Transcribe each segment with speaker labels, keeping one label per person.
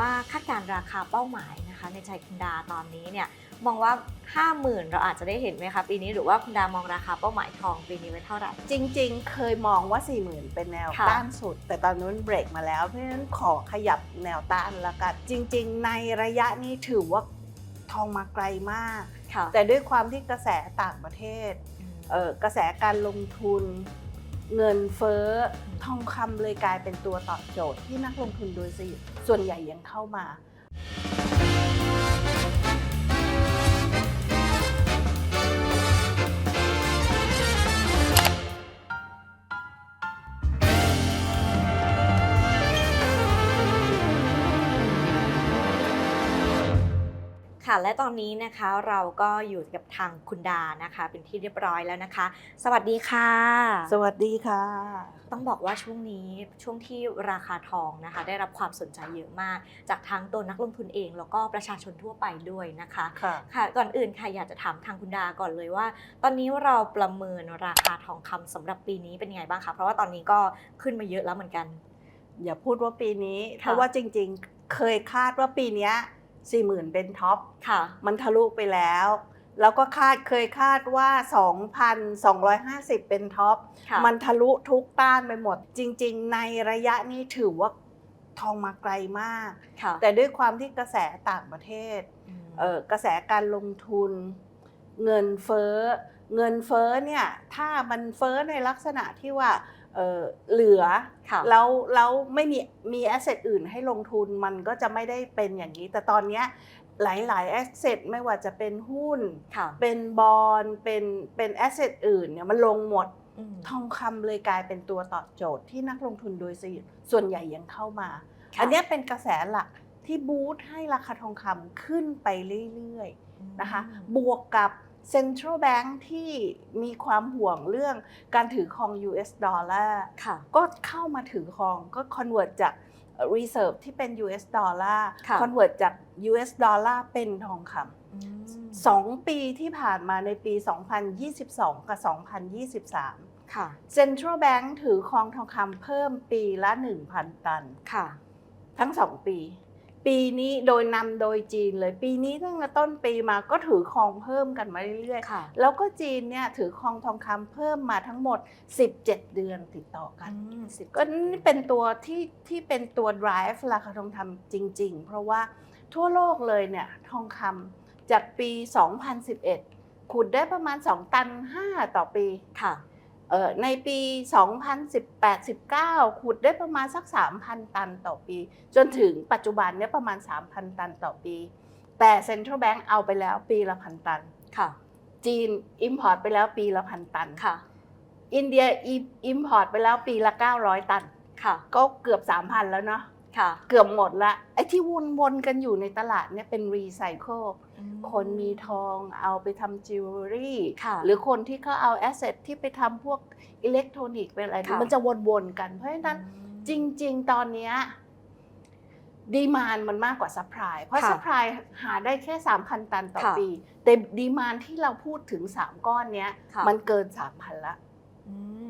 Speaker 1: ว่าคาดการณ์ราคาเป้าหมายนะคะ ในใจคุณดาตอนนี้เนี่ยมองว่า 50,000 เราอาจจะได้เห็นไหมคะปีนี้หรือว่าคุณดามองราคาเป้าหมายทองปีนี้ไว้เท่าไหร่
Speaker 2: จริง ๆ เคยมองว่า 4 0,000 เป็นแนว
Speaker 1: ค่ะ
Speaker 2: ต้านสุด แต่ตอนนู้นเบรกมาแล้วเพราะฉะนั้นขอขยับแนวต้านละกันจริง ๆ ในระยะนี้ถือว่าทองมาไกลมาก
Speaker 1: ค่ะ
Speaker 2: แต่ด้วยความที่กระแสต่างประเทศเอ่อกระแสการลงทุน เงินเฟ้อทองคำเลยกลายเป็นตัวตอบโจทย์ที่นักลงทุนโดยส่วนใหญ่ยังเข้ามา
Speaker 1: ค่ะ และตอนนี้นะคะเราก็อยู่กับทางคุณดานะคะ เป็นที่เรียบร้อยแล้วนะคะ สวัสดีค่ะ
Speaker 2: สวัสดีค่ะ
Speaker 1: ต้องบอกว่าช่วงนี้ช่วงที่ราคาทองนะคะ ได้รับความสนใจเยอะมาก จากทั้งตัวนักลงทุนเอง แล้วก็ประชาชนทั่วไปด้วยนะคะ
Speaker 2: ค่ะ
Speaker 1: ค่ะก่อนอื่นค่ะอยากจะถามทางคุณดาก่อนเลยว่า ตอนนี้เราประเมินราคาทองคำสำหรับปีนี้เป็นยังไงบ้างคะเพราะว่าตอนนี้ก็ขึ้นมาเยอะแล้วเหมือนกัน
Speaker 2: อย่าพูดว่าปีนี้
Speaker 1: ค่ะ
Speaker 2: เพราะว่าจริง ๆ เคยคาดว่าปีเนี้ สี่หมื่นเป็นท็อป
Speaker 1: ค่ะ
Speaker 2: มันทะลุไปแล้ว แล้วก็คาดเคยคาดว่า 2,250 เป็นท็อป
Speaker 1: ค่ะ
Speaker 2: มันทะลุทุกต้านไปหมด จริง ๆ ในระยะนี้ถือว่าทองมาไกลมาก
Speaker 1: ค่ะ
Speaker 2: แต่ด้วยความที่กระแสต่างประเทศ
Speaker 1: ม
Speaker 2: เอ่อกระแสการลงทุน เงินเฟ้อ เงินเฟ้อเนี่ยถ้ามันเฟ้อในลักษณะที่ว่าเอ่อเหลือ
Speaker 1: ค่ะ
Speaker 2: แล้วแล้วไม่มีมีแอสเซทอื่นให้ลงทุนมันก็จะไม่ได้เป็นอย่างนี้ แต่ตอนเนี้ยหลายๆแอสเซทไม่ว่าจะเป็นหุ้น
Speaker 1: ค่ะ
Speaker 2: เป็นบอลเป็นเป็นแอสเซทอื่นเนี่ยมันลงหมด
Speaker 1: ม
Speaker 2: ทองคำเลยกลายเป็นตัวตอบโจทย์ที่นักลงทุนโดยส่วนใหญ่ยังเข้ามา
Speaker 1: ค่ะ
Speaker 2: อันเนี้ยเป็นกระแสหลักที่บูสต์ให้ราคาทองคำขึ้นไปเรื่อยๆนะคะ
Speaker 1: อืม
Speaker 2: บวกกับ Central Bank ที่มีความห่วงเรื่องการถือครอง US ดอลลาร์
Speaker 1: ค่ะ
Speaker 2: ก็เข้ามาถือครองก็ convert จาก reserve ที่เป็น US ดอลลาร์
Speaker 1: ค่ะ
Speaker 2: convert จาก US ดอลลาร์เป็นทองค
Speaker 1: อืมำ
Speaker 2: สองปีที่ผ่านมาในปี 2022 กับ 2023
Speaker 1: ค่ะ
Speaker 2: Central Bank ถือครองทองคำเพิ่มปีละ 1,000 ตัน
Speaker 1: ค่ะ
Speaker 2: ทั้งสองปี ปีนี้โดยนำโดยจีนเลยปีนี้ตั้งแต่ต้นปีมาก็ถือครองเพิ่มกันมาเรื่อย
Speaker 1: ค่ะ
Speaker 2: ๆแล้วก็จีนเนี่ยถือครองทองคำเพิ่มมาทั้งหมด 17 เดือนติดต่อกัน
Speaker 1: อืมสิบ
Speaker 2: ก็นี่เป็นตัวที่ที่เป็นตัว drive ราคาทองคำจริง ๆ เพราะว่าทั่วโลกเลยเนี่ยทองคำจากปี 2011 ขุดได้ประมาณ 2 ตัน 5 ต่อปี
Speaker 1: ค่ะ
Speaker 2: เอ่อ ในปี 2018-19 ขุดได้ประมาณสัก 3,000 ตันต่อปี จนถึงปัจจุบันเนี่ยประมาณ 3,000 ตันต่อปี แต่ Central Bank เอาไปแล้วปีละพันตัน
Speaker 1: ค่ะ
Speaker 2: จีน Import ไปแล้วปีละพันตัน
Speaker 1: ค่ะ
Speaker 2: อินเดีย Import ไปแล้วปีละ 900 ตัน
Speaker 1: ค่ะ
Speaker 2: ก็เกือบ 3,000 แล้วเนาะ
Speaker 1: ค่ะ
Speaker 2: เกือบหมดละไอ้ที่วนๆกันอยู่ในตลาดเนี่ยเป็นรีไซเคิลคนมีทองเอาไปทำจิวเวลรี่
Speaker 1: ค่ะ
Speaker 2: หรือคนที่เขาเอาแอสเซทที่ไปทำพวกอิเล็กทรอนิกส์เป็นอะไร
Speaker 1: ค่ะ
Speaker 2: มันจะวนๆกันเพราะฉะนั้นจริง ๆ ตอนเนี้ดีมานมันมากกว่าซัพพลายเพราะ
Speaker 1: ค่ะ
Speaker 2: ซัพพลายหาได้แค่ 3,000 ตันต่อ
Speaker 1: ค่ะ
Speaker 2: ปี แต่ดีมานที่เราพูดถึง 3 ก้อนเนี้ย
Speaker 1: ค่ะ
Speaker 2: มันเกิน 3,000ละ
Speaker 1: อื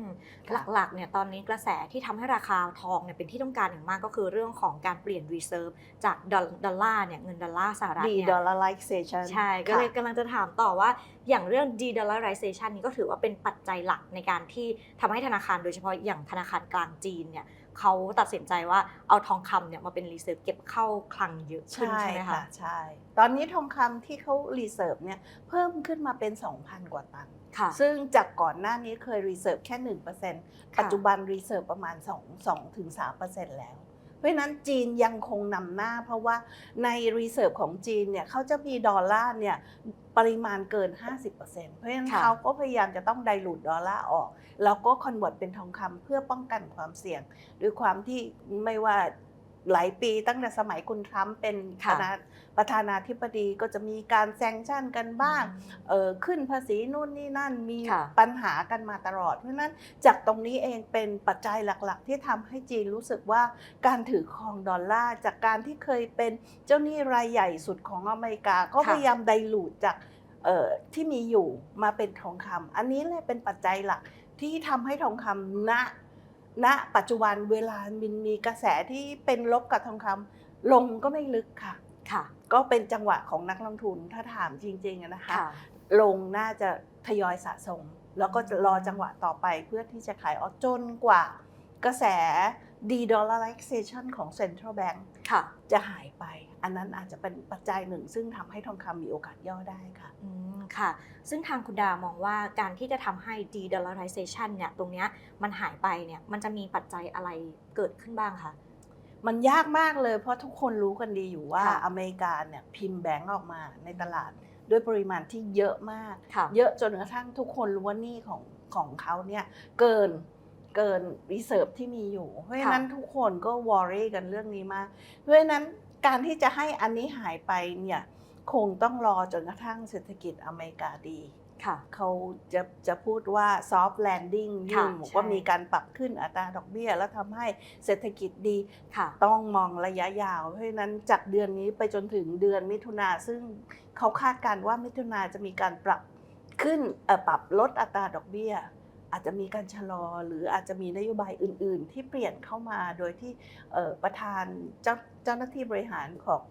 Speaker 1: ม
Speaker 2: ค่ะ
Speaker 1: หลักๆเนี่ยตอนนี้กระแสที่ทำให้ราคาทองเนี่ยเป็นที่ต้องการอย่างมากก็คือเรื่องของการเปลี่ยนรีเซิร์ฟจากดอลดอลลาร์เนี่ยเงินดอลลาร์สหรัฐ
Speaker 2: ดี
Speaker 1: เนี่ย
Speaker 2: ดอลลาร์ไลเซชัน
Speaker 1: ใช่ ก็เลยกำลังจะถามต่อว่าอย่างเรื่อง de-dollarization นี้ก็ถือว่าเป็นปัจจัยหลักในการที่ทำให้ธนาคารโดยเฉพาะอย่างธนาคารกลางจีนเนี่ยเขาตัดสินใจว่าเอาทองคำเนี่ยมาเป็นรีเซิร์ฟเก็บเข้าคลังเยอะขึ้น
Speaker 2: ใช่
Speaker 1: ใช่ไหม
Speaker 2: ค่ะ
Speaker 1: คะ
Speaker 2: ใช่ ตอนนี้ทองคำที่เขารีเซิร์ฟเนี่ยเพิ่มขึ้นมาเป็น 2,000 กว่าตัน
Speaker 1: ค่ะ
Speaker 2: ซึ่งจากก่อนหน้านี้เคยรีเซิร์ฟแค่ 1%ปัจจุบันรีเซิร์ฟประมาณ2 2ถึง3%แล้ว เพราะฉะนั้นจีนยังคงนำหน้า เพราะว่าในรีเซิร์ฟของจีนเนี่ยเขาจะมีดอลลาร์เนี่ยปริมาณเกิน 50%เพราะฉะนั้น
Speaker 1: ค่ะ
Speaker 2: เขาก็พยายามจะต้องไดรูดดอลลาร์ออก แล้วก็คอนเวิร์ตเป็นทองคำเพื่อป้องกันความเสี่ยงด้วยความที่ไม่ว่า หลายปีตั้งแต่สมัยคุณทรัมป์เป็น
Speaker 1: ค่ะ
Speaker 2: ประธานประธานาธิบดีก็จะมีการแซงชั่นกันบ้างเออขึ้นภาษีนู่นนี่นั่นมี
Speaker 1: ค่ะ
Speaker 2: ปัญหากันมาตลอด เพราะฉะนั้นจากตรงนี้เองเป็นปัจจัยหลักๆ ที่ทำให้จีนรู้สึกว่าการถือครองดอลลาร์จากการที่เคยเป็นเจ้าหนี้รายใหญ่สุดของอเมริกา ก็
Speaker 1: ค่ะ
Speaker 2: พยายามไดลูดจากเอ่อที่มีอยู่มาเป็นทองคำอันนี้เลยเป็นปัจจัยหลักที่ทำให้ทองคำณ ณปัจจุบันเวลามันมีกระแสที่เป็นลบกับทองคำลงก็ไม่ลึกค่ะ
Speaker 1: ค่ะ
Speaker 2: ก็เป็นจังหวะของนักลงทุนถ้าถามจริงๆอะนะคะ
Speaker 1: ค่ะ
Speaker 2: ลงน่าจะทยอยสะสม แล้วก็จะรอจังหวะต่อไปเพื่อที่จะขายออกจนกว่ากระแส de-dollarization ของ central bank
Speaker 1: ค่ะ
Speaker 2: จะหายไป อันนั้นอาจจะเป็นปัจจัยหนึ่ง ซึ่งทำให้ทองคำมีโอกาสย่อได้ค่ะ
Speaker 1: อืมค่ะ ซึ่งทางคุณดามองว่าการที่จะทำให้ de-dollarization เนี่ยตรงเนี้ยมันหายไปเนี่ยมันจะมีปัจจัยอะไรเกิดขึ้นบ้างคะ
Speaker 2: มันยากมากเลยเพราะทุกคนรู้กันดีอยู่ว่า
Speaker 1: ค่ะ
Speaker 2: อเมริกาเนี่ยพิมพ์แบงก์ออกมาในตลาด ด้วยปริมาณที่เยอะมาก
Speaker 1: ค่ะ
Speaker 2: เยอะจนกระทั่งทุกคนรู้ว่าหนี้ของของเขาเนี่ยเกิน เกินรีเซิร์ฟที่มีอยู่ เพราะฉะนั้นทุกคนก็วอรี่กันเรื่องนี้มาก เพราะฉะนั้นการที่จะให้อันนี้หายไปเนี่ยคงต้องรอจนกระทั่งเศรษฐกิจอเมริกาดี
Speaker 1: ค่ะ
Speaker 2: เขาจะจะพูดว่า soft landing
Speaker 1: ค่ะ
Speaker 2: ยุ่งบอกว่า
Speaker 1: ใช่
Speaker 2: มีการปรับขึ้นอัตราดอกเบี้ย แล้วทำให้เศรษฐกิจดี
Speaker 1: ค่ะ
Speaker 2: ต้องมองระยะยาว เพราะฉะนั้นจากเดือนนี้ไปจนถึงเดือนมิถุนาซึ่งเขาคาดการณ์ว่ามิถุนาจะมีการปรับขึ้นเอ่อปรับลดอัตราดอกเบี้ย อาจจะมีการชะลอหรืออาจจะมีนโยบายอื่น ๆ ที่เปลี่ยนเข้ามาโดยที่เอ่อประธานเจ้าเจ้าหน้าที่บริหารของ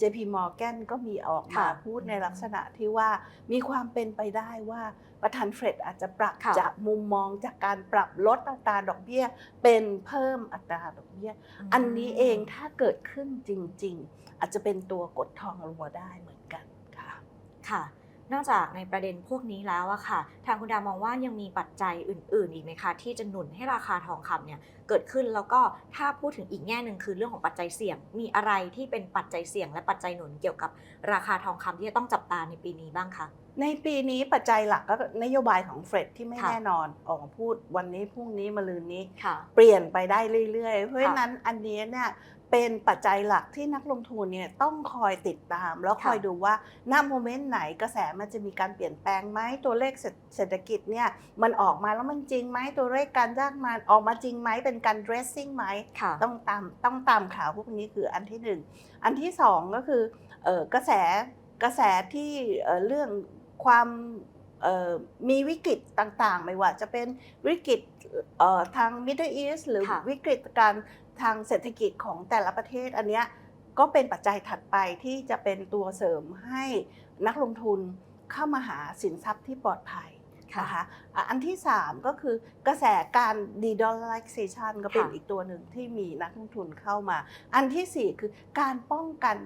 Speaker 2: JP Morgan ก็มีออกมา
Speaker 1: ค่ะ
Speaker 2: พูดในลักษณะที่ว่ามีความเป็นไปได้ว่าประธานเฟดอาจจะปรับ
Speaker 1: ค่ะ
Speaker 2: จากมุมมองจากการปรับลดอัตราดอกเบี้ย เป็นเพิ่มอัตราดอกเบี้ย อันนี้เองถ้าเกิดขึ้นจริง ๆ อาจจะเป็นตัวกดทองรัวได้เหมือนกันค่ะ
Speaker 1: ค่ะ นอกจากในประเด็นพวกนี้แล้วอะค่ะ ทางคุณดามองว่ายังมีปัจจัยอื่น ๆ อีกไหมคะที่จะหนุนให้ราคาทองคำเนี่ยเกิดขึ้นแล้วก็ถ้าพูดถึงอีกแง่หนึ่งคือเรื่องของปัจจัยเสี่ยง มีอะไรที่เป็นปัจจัยเสี่ยง และปัจจัยหนุนเกี่ยวกับราคาทองคำที่จะต้องจับตาในปีนี้บ้างคะ
Speaker 2: ในปีนี้ปัจจัยหลักก็นโยบายของเฟดที่ไม่
Speaker 1: ค่ะ
Speaker 2: แน่นอนออกมาพูดวันนี้พรุ่งนี้มะรืนนี้
Speaker 1: ค่ะ
Speaker 2: เปลี่ยนไปได้เรื่อยๆ เพราะฉะนั้นอันนี้เนี่ย เป็นปัจจัยหลักที่นักลงทุนเนี่ยต้องคอยติดตาม แล้วคอย
Speaker 1: ค่ะ
Speaker 2: ดูว่าณโมเมนต์ไหนกระแสมันจะมีการเปลี่ยนแปลงไหมตัวเลขเศรษเศรษฐกิจเนี่ยมันออกมาแล้วมันจริงไหมตัวเลขการจ้างงานออกมาจริงไหมเป็นการ dressing ไหม
Speaker 1: ค่ะ
Speaker 2: ต้องตามต้องตามข่าวพวกนี้คืออันที่หนึ่งอันที่สองก็คือเอ่อกระแสกระแสที่เอ่อเรื่องความเอ่อมีวิกฤตต่างๆ ไม่ว่าจะเป็นวิกฤตเอ่อทาง Middle East หรือ
Speaker 1: ค่ะ
Speaker 2: วิกฤตการ ทางเศรษฐกิจของแต่ละประเทศอันเนี้ยก็เป็นปัจจัยถัดไปที่จะเป็นตัวเสริมให้นักลงทุนเข้ามาหาสินทรัพย์ที่ปลอดภัย
Speaker 1: ค่ะ
Speaker 2: นะคะอะอันที่ 3 ก็คือกระแสการ de-dollarization ก็เป็น
Speaker 1: ค่ะ
Speaker 2: อีกตัวหนึ่งที่มีนักลงทุนเข้ามา อันทีสี่ 4 คือการป้องกัน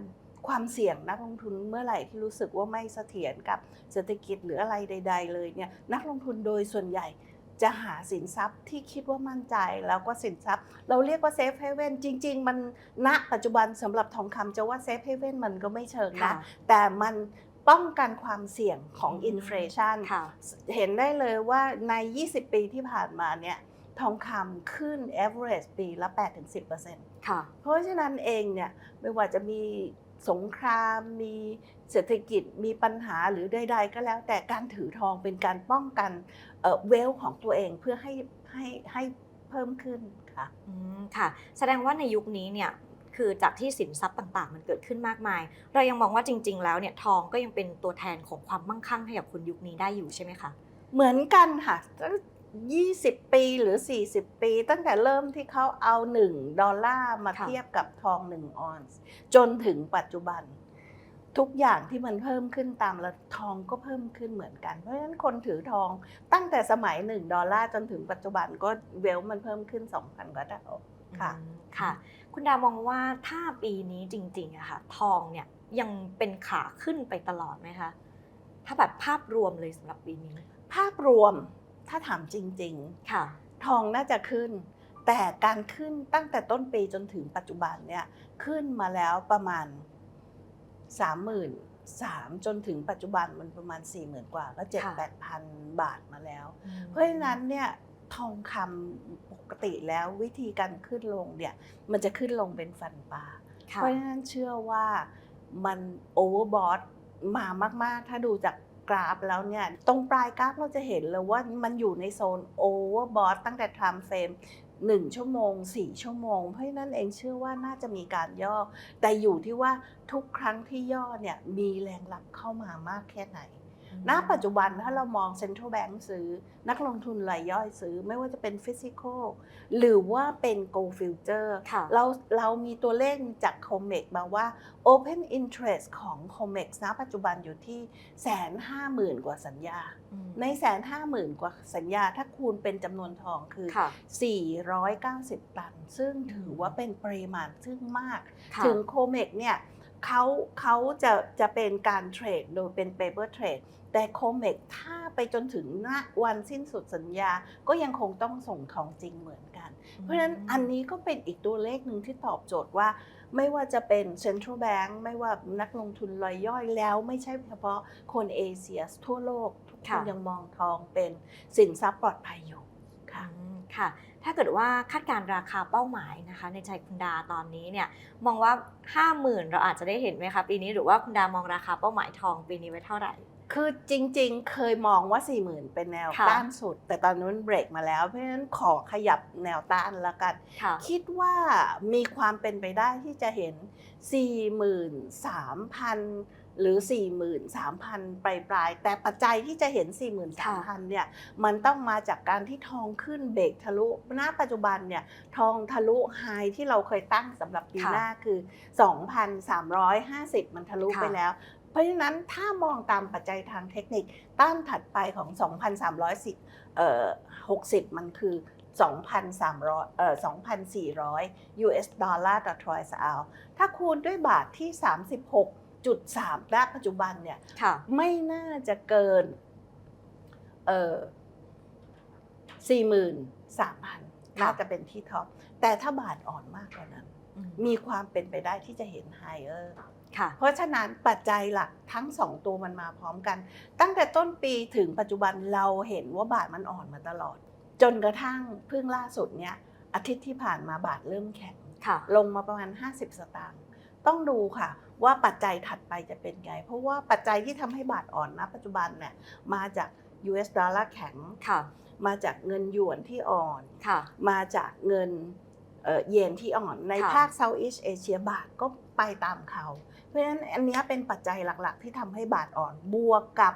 Speaker 2: ความเสี่ยงนักลงทุนเมื่อไหร่ที่รู้สึกว่าไม่เสถียรกับเศรษฐกิจหรืออะไรใด ๆ เลยเนี่ยนักลงทุนโดยส่วนใหญ่ จะหาสินทรัพย์ที่คิดว่ามั่นใจแล้วก็สินทรัพย์ เราเรียกว่า safe haven จริง ๆ มันณปัจจุบันสำหรับทองคำจะว่า safe haven มันก็ไม่เชิง
Speaker 1: ค่ะ
Speaker 2: นะ แต่มันป้องกันความเสี่ยงของ
Speaker 1: อืม
Speaker 2: อินฟลชัน
Speaker 1: ค่ะ
Speaker 2: เห็นได้เลยว่าใน 20 ปีที่ผ่านมาเนี่ยทองคำขึ้น average ปีละ 8-10%
Speaker 1: ค่ะ
Speaker 2: เพราะฉะนั้นเองเนี่ยไม่ว่าจะมี สงคราม มีเศรษฐกิจมีปัญหาหรือใดๆก็แล้ว แต่การถือทองเป็นการป้องกันเวลของตัวเองเพื่อให้ให้ให้เพิ่มขึ้นค่ะ
Speaker 1: อืมค่ะ แสดงว่าในยุคนี้เนี่ยคือจากที่สินทรัพย์ต่างๆ มันเกิดขึ้นมากมาย เรายังมองว่าจริง ๆ แล้วเนี่ยทองก็ยังเป็นตัวแทนของความมั่งคั่งให้กับคนยุคนี้ได้อยู่ใช่ไหมคะ
Speaker 2: เหมือนกันค่ะตั้ง 20 ปีหรือ 40 ปี ตั้งแต่เริ่มที่เขาเอา 1 ดอลลาร์มา
Speaker 1: ค่ะ
Speaker 2: เทียบกับทอง 1 ออนซ์จนถึงปัจจุบัน ทุกอย่างที่มันเพิ่มขึ้นตามละทองก็เพิ่มขึ้นเหมือนกัน เพราะฉะนั้นคนถือทองตั้งแต่สมัย 1 ดอลลาร์จนถึงปัจจุบันก็เวลมันเพิ่มขึ้น 2,000กว่าเท่าค่ะ
Speaker 1: อืมค่ะ คุณดามองว่าถ้าปีนี้จริงๆอะค่ะทองเนี่ยยังเป็นขาขึ้นไปตลอดไหมคะ ถ้าแบบภาพรวมเลยสำหรับปีนี้
Speaker 2: ภาพรวม ถ้าถามจริง ๆ
Speaker 1: ค่ะ
Speaker 2: ทองน่าจะขึ้น แต่การขึ้นตั้งแต่ต้นปีจนถึงปัจจุบันเนี่ยขึ้นมาแล้วประมาณ3 0 0 0 0สามจนถึงปัจจุบันมันประมาณ4 0,000กว่า ก็เจ็ด
Speaker 1: ค่ะ
Speaker 2: แปดพันบาทมาแล้ว เพราะฉะนั้นเนี่ยทองคำปกติแล้ววิธีการขึ้นลงเนี่ยมันจะขึ้นลงเป็นฟันปลา
Speaker 1: ค่ะ
Speaker 2: เพราะฉะนั้นเชื่อว่ามันโอเวอร์บอทมามาก ๆ ถ้าดูจาก กราฟแล้วเนี่ย ตรงปลายกราฟเราจะเห็นเลยว่ามันอยู่ในโซนโอเวอร์บอทตั้งแต่ time frame 1ชั่วโมง4ชั่วโมง เพราะฉะนั้นเองเชื่อว่าน่าจะมีการย่อ แต่อยู่ที่ว่าทุกครั้งที่ย่อเนี่ยมีแรงรับเข้ามามากแค่ไหน ณปัจจุบันถ้าเรามอง central bank ซื้อ นักลงทุนรายย่อยซื้อ ไม่ว่าจะเป็น physical หรือว่าเป็น gold future
Speaker 1: ค่ะ
Speaker 2: เราเรามีตัวเลขจาก COMEX มาว่า open interest ของ COMEX ณปัจจุบันอยู่ที่แสนห้าหมื่นกว่าสัญญา
Speaker 1: อืม
Speaker 2: ในแสนห้าหมื่นกว่าสัญญา ถ้าคูณเป็นจำนวนทองคือ
Speaker 1: ค่ะ
Speaker 2: 490 ตัน ซึ่งถือว่าเป็นปริมาณซึ่งมาก
Speaker 1: ค่ะ
Speaker 2: ถึงโคเมกเนี่ยเขาเขาจะจะเป็นการเทรดโดยเป็น paper trade แต่โคเมกถ้าไปจนถึงณวันสิ้นสุดสัญญาก็ยังคงต้องส่งของจริงเหมือนกัน เพราะฉะนั้นอันนี้ก็เป็นอีกตัวเลขหนึ่งที่ตอบโจทย์ว่า ไม่ว่าจะเป็น central bank ไม่ว่านักลงทุนรายย่อยแล้วไม่ใช่เฉพาะคนเอเชียทั่วโลก ทุกคน
Speaker 1: ค่ะ
Speaker 2: ยังมองทองเป็นสินทรัพย์ปลอดภัยอยู่ค่ะ
Speaker 1: อืมค่ะ ถ้าเกิดว่าคาดการณ์ราคาเป้าหมายนะคะ ในใจคุณดาตอนนี้เนี่ยมองว่า 5 0,000 เราอาจจะได้เห็นไหมคะปีนี้หรือว่าคุณดามองราคาเป้าหมายทองปีนี้ไว้เท่าไหร่
Speaker 2: คือจริงๆ เคยมองว่า 4 0,000 เป็นแนว
Speaker 1: ค่ะ
Speaker 2: ต้านสุด แต่ตอนนี้มันเบรกมาแล้ว เพราะฉะนั้นขอขยับแนวต้านละกัน
Speaker 1: ค่ะ
Speaker 2: คิดว่ามีความเป็นไปได้ที่จะเห็น 43,000 หรือ 43,000 ปลายปลายๆแต่ปัจจัยที่จะเห็น 43,000 เนี่ย มันต้องมาจากการที่ทองขึ้นเบรกทะลุณปัจจุบันเนี่ย ทองทะลุไฮที่เราเคยตั้งสำหรับปี
Speaker 1: ค่ะ
Speaker 2: หน้าคือ 2,350 มันทะลุ
Speaker 1: ค่ะ
Speaker 2: ไปแล้ว เพราะฉะนั้นถ้ามองตามปัจจัยทางเทคนิคต้านถัดไปของ 2,310เอ่อ60 มันคือ 2,300เอ่อ2,400 US ดอลลาร์ต่อทรอยส์อลถ้าคูณด้วยบาทที่ 36.3ณปัจจุบันเนี่ย
Speaker 1: ค่ะ
Speaker 2: ไม่น่าจะเกินเอ่อสี่หมื่นสามพัน
Speaker 1: ค่ะ
Speaker 2: น่าจะเป็นที่ท็อป แต่ถ้าบาทอ่อนมากกว่านั้น
Speaker 1: อืม
Speaker 2: มีความเป็นไปได้ที่จะเห็นไฮเออร์
Speaker 1: ค่ะ
Speaker 2: เพราะฉะนั้นปัจจัยหลักทั้งสองตัวมันมาพร้อมกัน ตั้งแต่ต้นปีถึงปัจจุบันเราเห็นว่าบาทมันอ่อนมาตลอด จนกระทั่งเพิ่งล่าสุดเนี่ยอาทิตย์ที่ผ่านมาบาทเริ่มแข็ง
Speaker 1: ค่ะ
Speaker 2: ลงมาประมาณ 50 สตางค์ต้องดูค่ะว่าปัจจัยถัดไปจะเป็นไง เพราะว่าปัจจัยที่ทำให้บาทอ่อนนะปัจจุบันเนี่ยมาจาก US ดอลลาร์แข็ง
Speaker 1: ค่ะ
Speaker 2: มาจากเงินหยวนที่อ่อน
Speaker 1: ค่ะ
Speaker 2: มาจากเงิน เอ่อเยนที่อ่อนใน
Speaker 1: ค่ะ
Speaker 2: ภาค Southeast Asia บาทก็ไปตามเขา เพราะฉะนั้นอันเนี้ยเป็นปัจจัยหลักๆ ที่ทำให้บาทอ่อนบวกกับ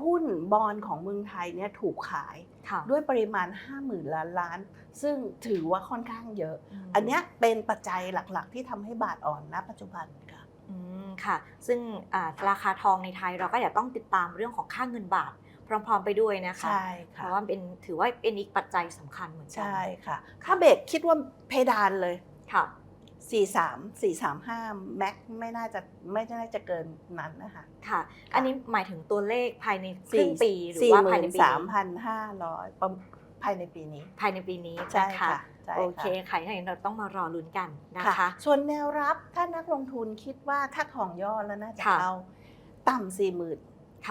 Speaker 2: หุ้นบอลของเมืองไทยเนี่ยถูกขาย
Speaker 1: ค่ะ
Speaker 2: ด้วยปริมาณ 50,000 ล้านล้าน ซึ่งถือว่าค่อนข้างเยอะ
Speaker 1: ม
Speaker 2: อันเนี้ยเป็นปัจจัยหลักๆ ที่ทำให้บาทอ่อนณ ปัจจุบันค่ะ
Speaker 1: อืมค่ะ ซึ่งอ่าราคาทองในไทยเราก็อย่าต้องติดตามเรื่องของค่าเงินบาท พร้อมๆไปด้วยนะคะ
Speaker 2: ใช่
Speaker 1: เพ
Speaker 2: ค่ะ
Speaker 1: ราะว่าเป็นถือว่าเป็นอีกปัจจัยสำคัญเหมือนกั
Speaker 2: ใช่ค่ะ ค่าเบรกคิดว่าเพดานเลย
Speaker 1: ค่ะ
Speaker 2: 43 435แม็กไม่น่าจะไม่น่าจะเกินนั้นนะคะ
Speaker 1: ค่ะ อันนี้หมายถึงตัวเลขภายในครึ่งปีหรือว่าภายในปีนี้
Speaker 2: 43,500ประภายในปีนี้
Speaker 1: ภายในปีนี้
Speaker 2: ใช่
Speaker 1: น
Speaker 2: ค่ะใช่
Speaker 1: โอเค
Speaker 2: ค่ะ
Speaker 1: ค่ะอย่างนั้นเราต้องมารอลุ้นกันนะ
Speaker 2: ค่ะ
Speaker 1: คะ
Speaker 2: ส่วนแนวรับถ้านักลงทุนคิดว่าถ้าของย่อแล้วน่าจะ
Speaker 1: ค่ะ
Speaker 2: เข้าต่ำสี่หมื่น
Speaker 1: ค่ะ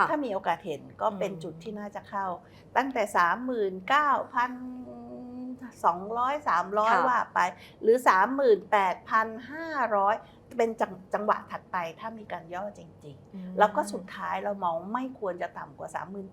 Speaker 2: ถ้ามีโอกาสเห็นก็เป็น
Speaker 1: อืม
Speaker 2: จุดที่น่าจะเข้า ตั้งแต่สามหมื่นเก้าพันสองร้อยสามร้อยว่าไป หรือสามหมื่นแปดพันห้าร้อยเป็นจังจังหวะถัดไปถ้ามีการย่อจริง
Speaker 1: อืม
Speaker 2: ๆแล้วก็สุดท้ายเรามองไม่ควรจะต่ำกว่า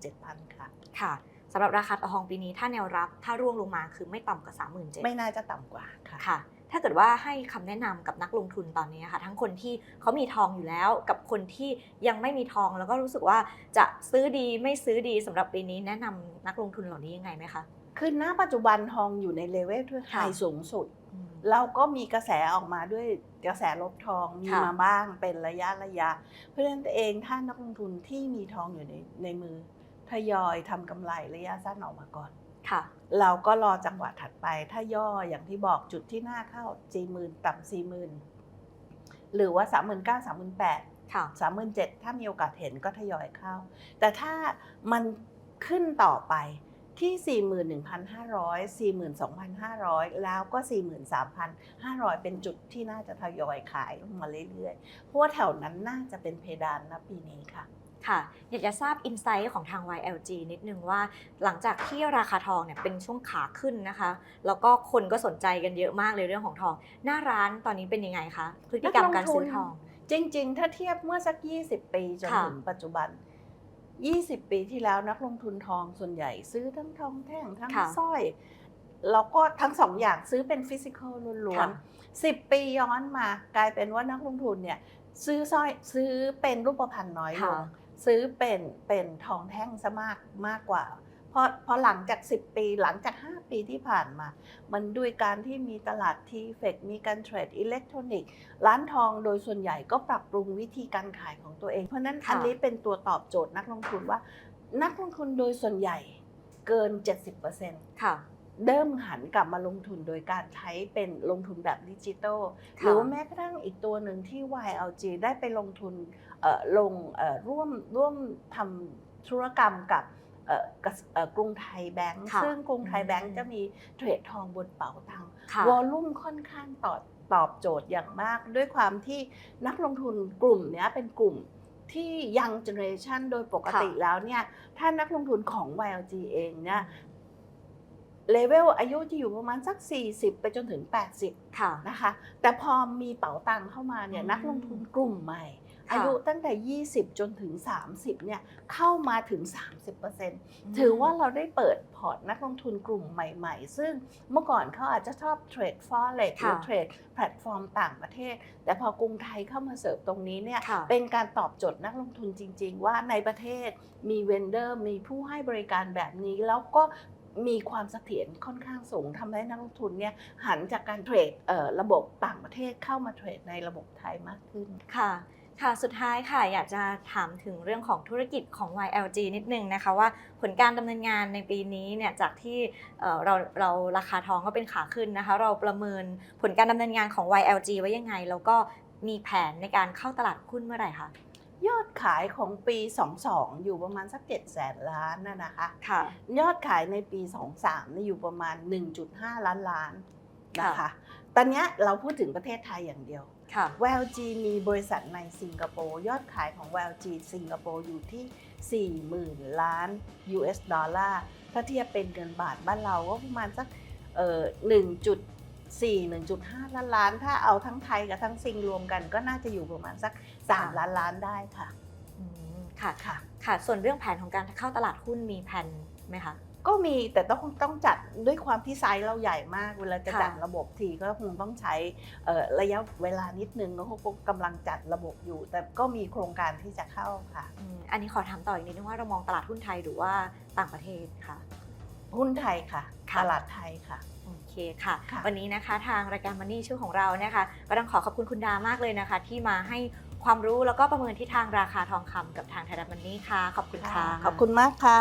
Speaker 2: 37,000 ค่ะ
Speaker 1: ค่ะสำหรับราคาทองปีนี้ถ้าแนวรับถ้าร่วงลงมาคือไม่ต่ำกว่า 3 7 0 0 0
Speaker 2: ไม่น่าจะต่ำกว่าค่ะ
Speaker 1: ค่ะ ถ้าเกิดว่าให้คำแนะนำกับนักลงทุนตอนนี้ค่ะ ทั้งคนที่เขามีทองอยู่แล้ว กับคนที่ยังไม่มีทอง แล้วก็รู้สึกว่าจะซื้อดีไม่ซื้อดีสำหรับปีนี้แนะนำนักลงทุนเหล่านี้ยังไงไหมคะ
Speaker 2: คือณปัจจุบันทองอยู่ในเลเวลที่ไฮ
Speaker 1: ค่ะ
Speaker 2: สูงสุด
Speaker 1: อืม
Speaker 2: เราก็มีกระแสออกมาด้วยกระแสลบทองมี
Speaker 1: ค่ะ
Speaker 2: มาบ้างเป็นระยะระยะ เพราะฉะนั้นเองถ้านักลงทุนที่มีทองอยู่ในในมือทยอยทำกำไรระยะสั้นออกมาก่อน
Speaker 1: ค่ะ
Speaker 2: เราก็รอจังหวะถัดไป ถ้าย่ออย่างที่บอกจุดที่หน้าเข้าสี่หมื่นต่ำสี่หมื่นหรือว่าสามหมื่นเก้าสามหมื่นแปด
Speaker 1: ค่ะ
Speaker 2: สามหมื่นเจ็ดถ้ามีโอกาสเห็นก็ทยอยเข้า แต่ถ้ามันขึ้นต่อไปที่ 41,500 42,500 แล้วก็ 43,500 เป็นจุดที่น่าจะทยอยขายลงมาเรื่อยๆ เพราะว่าแถวนั้นน่าจะเป็นเพดานนะปีนี้ค่ะ
Speaker 1: ค่ะอยากจะทราบอินไซต์ของทาง YLG นิดนึงว่า หลังจากที่ราคาทองเนี่ยเป็นช่วงขาขึ้นนะคะ แล้วก็คนก็สนใจกันเยอะมากเลยเรื่องของทอง หน้าร้านตอนนี้เป็นยังไงคะพฤติกรรมการซื้อทอง
Speaker 2: จริง ๆ ถ้าเทียบเมื่อสัก 20 ปีจน
Speaker 1: ค่ะ
Speaker 2: ถึงปัจจุบัน 20 ปีที่แล้วนักลงทุนทองส่วนใหญ่ซื้อทั้งทองแท่งทั้ง
Speaker 1: ค่ะ
Speaker 2: สร้อยแล้วก็ทั้งสองอย่างซื้อเป็นฟิสิกอลล้วน
Speaker 1: ค่ะ
Speaker 2: ๆสิบปีย้อนมากลายเป็นว่านักลงทุนเนี่ยซื้อสร้อยซื้อเป็นรูปพรรณน้อยล
Speaker 1: ค่ะ
Speaker 2: ง ซื้อเป็นเป็นทองแท่งซะมากมากกว่าเพราะเพราะหลังจาก 10 ปีหลังจาก 5 ปีที่ผ่านมา มันด้วยการที่มีตลาดทีเฟกมีการเทรดอิเล็กทรอนิกส์ร้านทองโดยส่วนใหญ่ก็ปรับปรุงวิธีการขายของตัวเอง เพราะฉะนั้น
Speaker 1: ค่ะ
Speaker 2: อันนี้เป็นตัวตอบโจทย์นักลงทุนว่า นักลงทุนโดยส่วนใหญ่เกิน 70%
Speaker 1: ค่ะ
Speaker 2: เริ่มหันกลับมาลงทุนโดยการใช้เป็นลงทุนแบบดิจิตอล
Speaker 1: ค่ะ
Speaker 2: หรือว่าแม้กระทั่งอีกตัวหนึ่งที่ YLG ได้ไปลงทุนเอ่อ ลงเอ่อร่วมร่วมทำธุรกรรมกับเอ่อกสเอ่อกรุงไทยแบงก์
Speaker 1: ค่ะ
Speaker 2: ซึ่งกรุงไทยแบง
Speaker 1: อื
Speaker 2: ก์
Speaker 1: ม
Speaker 2: จะมีเทรดทองบนเป๋าตังค์
Speaker 1: ค่ะ
Speaker 2: วอลลุ่มค่อนข้างตอบตอบโจทย์อย่างมาก ด้วยความที่นักลงทุนกลุ่มเนี้ยเป็นกลุ่มที่ยังเจเนอเรชันโดยปกติแล้วเนี่ยถ้านักลงทุนของ YLG เองเนี่ยเลเวลอายุจะอยู่ประมาณสัก 40 ไปจนถึง 80
Speaker 1: ค่ะ
Speaker 2: นะคะแต่พอมีเป๋าตังค์เข้ามาเนี่ย
Speaker 1: อืม
Speaker 2: นักลงทุนกลุ่มใหม่
Speaker 1: ค่ะ
Speaker 2: อายุตั้งแต่ 20 จนถึง 30เนี่ยเข้ามาถึง 30%ถือว่าเราได้เปิดพอร์ตนักลงทุนกลุ่มใหม่ๆ ซึ่งเมื่อก่อนเขาอาจจะชอบเทรดฟอเร็กหรือ
Speaker 1: ค่ะ
Speaker 2: เทรดแพลตฟอร์มต่างประเทศ แต่พอกรุงไทยเข้ามาเสิร์ฟตรงนี้เนี่ย
Speaker 1: ค่ะ
Speaker 2: เป็นการตอบโจทย์นักลงทุนจริง ๆ ว่าในประเทศมีเวนเดอร์มีผู้ให้บริการแบบนี้แล้วก็มีความเสถียรค่อนข้างสูงทำให้นักลงทุนเนี่ยหันจากการเทรดเอ่อระบบต่างประเทศเข้ามาเทรดในระบบไทยมากขึ้น
Speaker 1: ค่ะ ค่ะ สุดท้ายค่ะ อยากจะถามถึงเรื่องของธุรกิจของ YLG นิดนึงนะคะว่าผลการดำเนินงานในปีนี้เนี่ยจากที่เอ่อเราเราราคาทองก็เป็นขาขึ้นนะคะ เราประเมินผลการดำเนินงานของ YLG ไว้ยังไง แล้วก็มีแผนในการเข้าตลาดหุ้นเมื่อไหร่คะ
Speaker 2: ยอดขายของปี 22 อยู่ประมาณสัก7แสนล้านนะนะคะ
Speaker 1: ค่ะ
Speaker 2: ยอดขายในปี 23เนี่ยอยู่ประมาณ 1.5 ล้านล้านนะคะ
Speaker 1: ค่ะ
Speaker 2: ตอนเนี้ยเราพูดถึงประเทศไทยอย่างเดียว
Speaker 1: ค่ะ
Speaker 2: WLG มีบริษัทในสิงคโปร์ยอดขายของ WLG สิงคโปร์อยู่ที่ 40,000 ล้าน US ดอลลาร์ถ้าเทียบเป็นเงินบาทบ้านเราก็ประมาณสักเอ่อ1.4 1.5 ล้านล้าน ถ้าเอาทั้งไทยกับทั้งซิงรวมกันก็น่าจะอยู่ประมาณสัก 3 ล้านล้านได้ค่ะ
Speaker 1: อืมค่ะ
Speaker 2: ค่ะ
Speaker 1: ค่ะ ส่วนเรื่องแผนของการเข้าตลาดหุ้นมีแผนไหมคะ
Speaker 2: ก็มีแต่ต้องต้องจัดด้วยความที่ไซส์เราใหญ่มากเวลาจะ
Speaker 1: ค่ะ
Speaker 2: จัดระบบทีก็คงต้องใช้เอ่อระยะเวลานิดนึงก็คงกำลังจัดระบบอยู่ แต่ก็มีโครงการที่จะเข้าค่ะ
Speaker 1: อืมอันนี้ขอถามต่ออีกนิดนึงว่าเรามองตลาดหุ้นไทยหรือว่าต่างประเทศค่ะ
Speaker 2: หุ้นไทยค่ะ
Speaker 1: ค่ะ
Speaker 2: ตลาดไทยค่ะ
Speaker 1: โอเคค่ะ
Speaker 2: ค่ะ
Speaker 1: วันนี้นะคะทางรายการมันนี่ชื่อของเรานะคะ ก็ต้องขอขอบคุณคุณดามากเลยนะคะ ที่มาให้ความรู้แล้วก็ประเมินทิศทางราคาทองคำกับทางไทยรัฐมันนี่ค่ะ ขอบคุณค่ะ
Speaker 2: ขอบคุณมากค่ะ